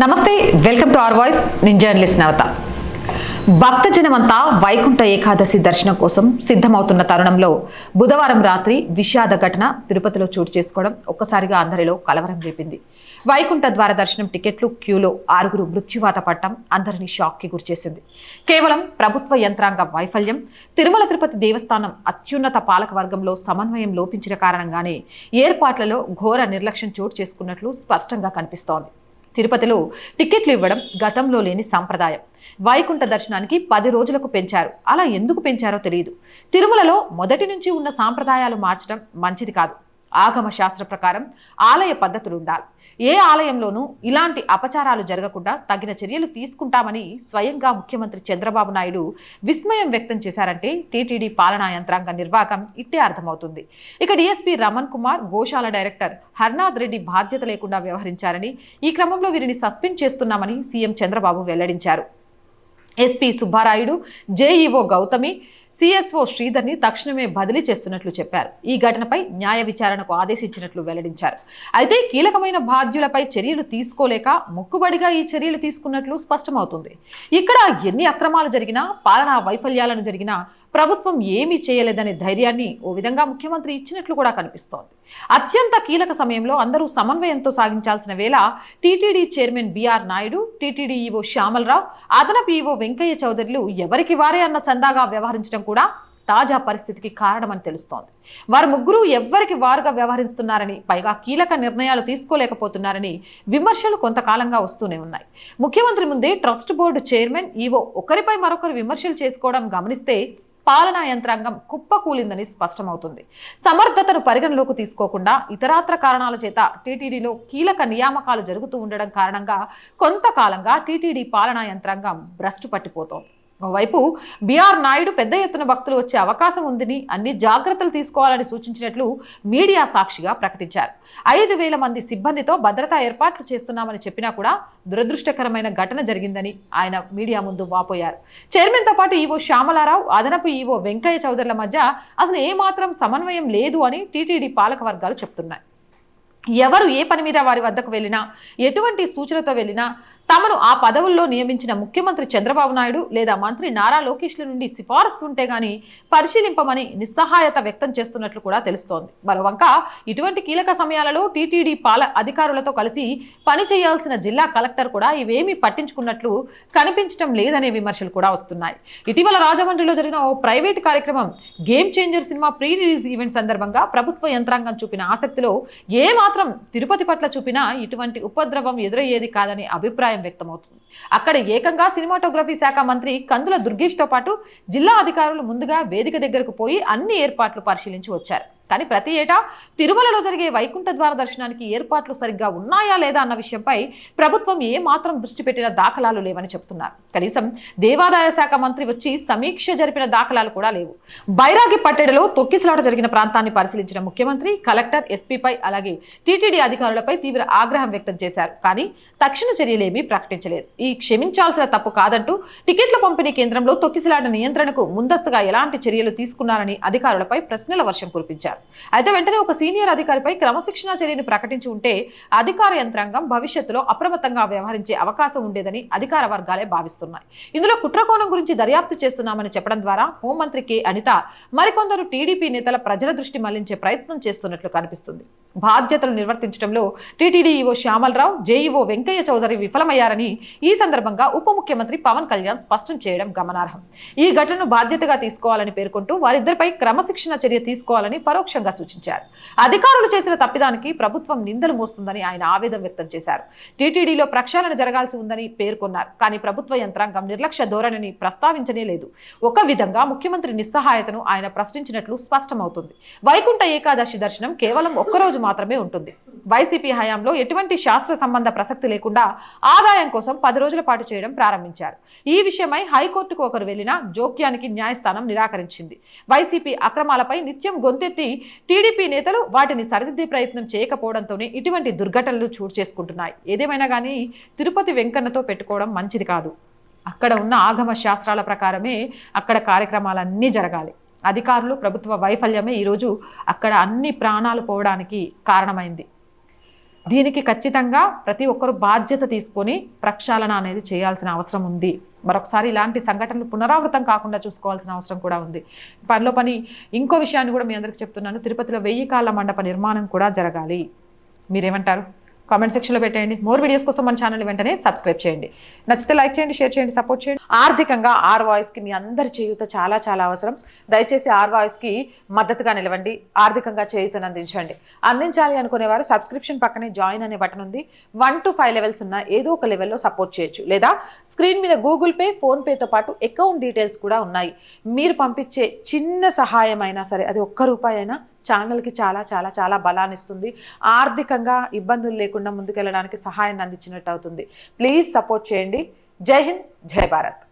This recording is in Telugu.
నమస్తే వెల్కమ్ టు ఆర్ వాయిస్. నేను జర్నలిస్ట్ నవత. భక్తజనమంతా వైకుంఠ ఏకాదశి దర్శనం కోసం సిద్ధమవుతున్న తరుణంలో బుధవారం రాత్రి విషాద ఘటన తిరుపతిలో చోటు చేసుకోవడం ఒక్కసారిగా అందరిలో కలవరం రేపింది. వైకుంఠ ద్వార దర్శనం టికెట్లు క్యూలో ఆరుగురు మృత్యువాత పట్టడం అందరినీ షాక్కి గురిచేసింది. కేవలం ప్రభుత్వ యంత్రాంగ వైఫల్యం తిరుమల తిరుపతి దేవస్థానం అత్యున్నత పాలక వర్గంలో సమన్వయం లోపించిన కారణంగానే ఏర్పాట్లలో ఘోర నిర్లక్ష్యం చోటు చేసుకున్నట్లు స్పష్టంగా కనిపిస్తోంది. తిరుపతిలో టికెట్లు ఇవ్వడం గతంలో లేని సంప్రదాయం. వైకుంఠ దర్శనానికి పది రోజులకు పెంచారు. అలా ఎందుకు పెంచారో తెలియదు తిరుమలలో మొదటి నుంచి ఉన్న సాంప్రదాయాలు మార్చడం మంచిది కాదు. ఆగమ శాస్త్ర ప్రకారం ఆలయ పద్ధతులు ఉండాలి ఏ ఆలయంలోనూ ఇలాంటి అపచారాలు జరగకుండా తగిన చర్యలు తీసుకుంటామని స్వయంగా ముఖ్యమంత్రి చంద్రబాబు నాయుడు విస్మయం వ్యక్తం చేశారంటే టీటీడీ పాలనా యంత్రాంగ నిర్వాహకం ఇట్టే అర్థమవుతుంది. ఇక డిఎస్పీ రమణ్ కుమార్ గోశాల డైరెక్టర్ హర్నాథ్ రెడ్డి బాధ్యత లేకుండా వ్యవహరించారని ఈ క్రమంలో వీరిని సస్పెండ్ చేస్తున్నామని సీఎం చంద్రబాబు వెల్లడించారు. SP Subbarayudu JEO Gautami CSO శ్రీధర్ని తక్షణమే బదిలీ చేస్తున్నట్లు చెప్పారు. ఈ ఘటనపై న్యాయ విచారణకు ఆదేశించినట్లు వెల్లడించారు. అయితే కీలకమైన బాధ్యులపై చర్యలు తీసుకోలేక మొక్కుబడిగా ఈ చర్యలు తీసుకున్నట్లు స్పష్టమవుతుంది. ఇక్కడ ఎన్ని అక్రమాలు జరిగినా పాలనా వైఫల్యాలను జరిగినా ప్రభుత్వం ఏమీ చేయలేదనే ధైర్యాన్ని ఓ విధంగా ముఖ్యమంత్రి ఇచ్చినట్లు కూడా కనిపిస్తోంది. అత్యంత కీలక సమయంలో అందరూ సమన్వయంతో సాగించాల్సిన వేళ TTD chairman B R Naidu TTD EO Syamalarao అదనపు ఈవో వెంకయ్య చౌదరిలు ఎవరికి వారే అన్న చందాగా వ్యవహరించడం కూడా తాజా పరిస్థితికి కారణమని తెలుస్తోంది. వారు ముగ్గురు ఎవ్వరికి వారుగా వ్యవహరిస్తున్నారని పైగా కీలక నిర్ణయాలు తీసుకోలేకపోతున్నారని విమర్శలు కొంతకాలంగా వస్తూనే ఉన్నాయి. ముఖ్యమంత్రి ముందే ట్రస్ట్ బోర్డు చైర్మన్ ఈవో ఒకరిపై మరొకరు విమర్శలు చేసుకోవడం గమనిస్తే పాలనా యంత్రాంగం కుప్పకూలిందని స్పష్టమవుతుంది. సమర్థతను పరిగణలోకి తీసుకోకుండా ఇతరాత్ర కారణాల చేత టీటీడీలో కీలక నియామకాలు జరుగుతూ ఉండడం కారణంగా కొంతకాలంగా టీటీడీ పాలనా యంత్రాంగం భ్రష్టు పట్టిపోతోంది. ఓవైపు బీఆర్ నాయుడు పెద్ద ఎత్తున భక్తులు వచ్చే అవకాశం ఉందని అన్ని జాగ్రత్తలు తీసుకోవాలని సూచించినట్లు మీడియా సాక్షిగా ప్రకటించారు. ఐదు వేల మంది సిబ్బందితో భద్రతా ఏర్పాట్లు చేస్తున్నామని చెప్పినా కూడా దురదృష్టకరమైన ఘటన జరిగిందని ఆయన మీడియా ముందు వాపోయారు. చైర్మన్తో పాటు ఈవో శ్యామలారావు అదనపు ఈవో వెంకయ్య చౌదరుల మధ్య అసలు ఏమాత్రం సమన్వయం లేదు అని టీటీడీ పాలక వర్గాలు చెప్తున్నాయి. ఎవరు ఏ పని మీద వారి వద్దకు వెళ్ళినా ఎటువంటి సూచనతో వెళ్ళినా తమను ఆ పదవుల్లో నియమించిన ముఖ్యమంత్రి చంద్రబాబు నాయుడు లేదా మంత్రి నారా లోకేష్ల నుండి సిఫారసు ఉంటే గాని పరిశీలింపమని నిస్సహాయత వ్యక్తం చేస్తున్నట్లు కూడా తెలుస్తోంది. మరోవంక ఇటువంటి కీలక సమయాలలో టీటీడీ పాల అధికారులతో కలిసి పని చేయాల్సిన జిల్లా కలెక్టర్ కూడా ఇవేమీ పట్టించుకున్నట్లు కనిపించడం లేదనే విమర్శలు కూడా వస్తున్నాయి. ఇటీవల రాజమండ్రిలో జరిగిన ఓ ప్రైవేట్ కార్యక్రమం game changer cinema pre release event సందర్భంగా ప్రభుత్వ యంత్రాంగం చూపిన ఆసక్తిలో ఏ మాత్రం తిరుపతి పట్ల చూపినా ఇటువంటి ఉపద్రవం ఎదురయ్యేది కాదనే అభిప్రాయం వ్యక్తమవుతుంది. అక్కడ ఏకంగా సినిమాటోగ్రఫీ శాఖ మంత్రి కందుల దుర్గేష్తో పాటు జిల్లా అధికారులు ముందుగా వేదిక దగ్గరకు పోయి అన్ని ఏర్పాట్లు పరిశీలించి వచ్చారు. కానీ ప్రతి ఏటా తిరుమలలో జరిగే వైకుంఠ ద్వార దర్శనానికి ఏర్పాట్లు సరిగ్గా ఉన్నాయా లేదా అన్న విషయంపై ప్రభుత్వం ఏమాత్రం దృష్టి పెట్టిన దాఖలాలు లేవని చెప్తున్నారు. కనీసం దేవాదాయ శాఖ మంత్రి వచ్చి సమీక్ష జరిపిన దాఖలాలు కూడా లేవు. బైరాగి పట్టెడలో తొక్కిసలాట జరిగిన ప్రాంతాన్ని పరిశీలించిన ముఖ్యమంత్రి కలెక్టర్ ఎస్పీపై అలాగే టీటీడీ అధికారులపై తీవ్ర ఆగ్రహం వ్యక్తం చేశారు. కానీ తక్షణ చర్యలేమీ ప్రకటించలేదు. ఈ క్షమించాల్సిన తప్పు కాదంటూ టికెట్ల పంపిణీ కేంద్రంలో తొక్కిసలాట నియంత్రణకు ముందస్తుగా ఎలాంటి చర్యలు తీసుకున్నారని అధికారులపై ప్రశ్నల వర్షం కురిపించారు. అయితే వెంటనే ఒక సీనియర్ అధికారిపై క్రమశిక్షణా చర్యను ప్రకటించి ఉంటే అధికార యంత్రాంగం భవిష్యత్తులో అప్రమత్తంగా వ్యవహరించే అవకాశం ఉండేదని అధికార వర్గాలే భావిస్తున్నాయి. ఇందులో కుట్రకోణం గురించి దర్యాప్తు చేస్తున్నామని చెప్పడం ద్వారా హోంమంత్రి కె. అనిత మరికొందరు టీడీపీ నేతల ప్రజల దృష్టి మళ్ళించే ప్రయత్నం చేస్తున్నట్లు కనిపిస్తుంది. బాధ్యతలు నిర్వర్తించడంలో టీటీడీఈఓ శ్యామలరావు జేఈఓ వెంకయ్య చౌదరి విఫలమయ్యారని ఈ సందర్భంగా ఉప ముఖ్యమంత్రి పవన్ కళ్యాణ్ స్పష్టం చేయడం గమనార్హం. ఈ ఘటనను బాధ్యతగా తీసుకోవాలని పేర్కొంటూ వారిద్దరిపై క్రమశిక్షణ చర్య తీసుకోవాలని పరోక్ష పరోక్షంగా సూచించారు. అధికారులు చేసిన తప్పిదానికి ప్రభుత్వం నిందలు మోస్తుందని ఆయన ఆవేదన వ్యక్తం చేశారు. టీటీడీలో ప్రక్షాళన జరగాల్సి ఉందని పేర్కొన్నారు. కానీ ప్రభుత్వ యంత్రాంగం నిర్లక్ష్య ధోరణిని ప్రస్తావించనే లేదు. ఒక విధంగా ముఖ్యమంత్రి నిస్సహాయతను ఆయన ప్రశ్నించినట్లు స్పష్టమవుతుంది. వైకుంఠ ఏకాదశి దర్శనం కేవలం ఒక్కరోజు మాత్రమే ఉంటుంది. వైసీపీ హయాంలో ఎటువంటి శాస్త్ర సంబంధ ప్రసక్తి లేకుండా ఆదాయం కోసం పది రోజుల పాటు చేయడం ప్రారంభించారు. ఈ విషయమై హైకోర్టుకు ఒకరు వెళ్ళినా జోక్యానికి న్యాయస్థానం నిరాకరించింది. వైసీపీ అక్రమాలపై నిత్యం గొంతెత్తి టీడీపీ నేతలు వాటిని సరిదిద్దే ప్రయత్నం చేయకపోవడంతోనే ఇటువంటి దుర్ఘటనలు చోటు చేసుకుంటున్నాయి. ఏదేమైనా కానీ తిరుపతి వెంకన్నతో పెట్టుకోవడం మంచిది కాదు. అక్కడ ఉన్న ఆగమ శాస్త్రాల ప్రకారమే అక్కడ కార్యక్రమాలన్నీ జరగాలి. అధికారులు ప్రభుత్వ వైఫల్యమే ఈరోజు అక్కడ అన్ని ప్రాణాలు పోవడానికి కారణమైంది. దీనికి ఖచ్చితంగా ప్రతి ఒక్కరు బాధ్యత తీసుకొని ప్రక్షాళన అనేది చేయాల్సిన అవసరం ఉంది. మరొకసారి ఇలాంటి సంఘటనలు పునరావృతం కాకుండా చూసుకోవాల్సిన అవసరం కూడా ఉంది. పనిలో పని ఇంకో విషయాన్ని కూడా మీ అందరికీ చెప్తున్నాను. తిరుపతిలో వెయ్యి కాళ్ళ మండప నిర్మాణం కూడా జరగాలి. మీరేమంటారు? కామెంట్ సెక్షన్లో పెట్టేయండి. మోర్ వీడియోస్ కోసం మన ఛానల్ వెంటనే సబ్స్క్రైబ్ చేయండి. నచ్చితే లైక్ చేయండి షేర్ చేయండి సపోర్ట్ చేయండి. ఆర్థికంగా ఆర్ వాయిస్కి మీ అందరి చేయూత చాలా చాలా అవసరం. దయచేసి ఆర్ వాయిస్కి మద్దతుగా నిలవండి. ఆర్థికంగా చేయూతను అందించండి. అందించాలి అనుకునేవారు సబ్స్క్రిప్షన్ పక్కనే జాయిన్ అనే బటన్ ఉంది. వన్ టు ఫైవ్ లెవెల్స్ ఉన్న ఏదో ఒక లెవెల్లో సపోర్ట్ చేయొచ్చు. లేదా స్క్రీన్ మీద గూగుల్ పే ఫోన్పేతో పాటు అకౌంట్ డీటెయిల్స్ కూడా ఉన్నాయి. మీరు పంపించే చిన్న సహాయం అయినా సరే అది ఒక్క రూపాయి అయినా ఛానల్కి చాలా చాలా చాలా బలాన్ని ఇస్తుంది ఆర్థికంగా ఇబ్బందులు లేకుండా ముందుకెళ్ళడానికి సహాయాన్ని అందించినట్టు అవుతుంది. ప్లీజ్ సపోర్ట్ చేయండి. జై హింద్ జై భారత్.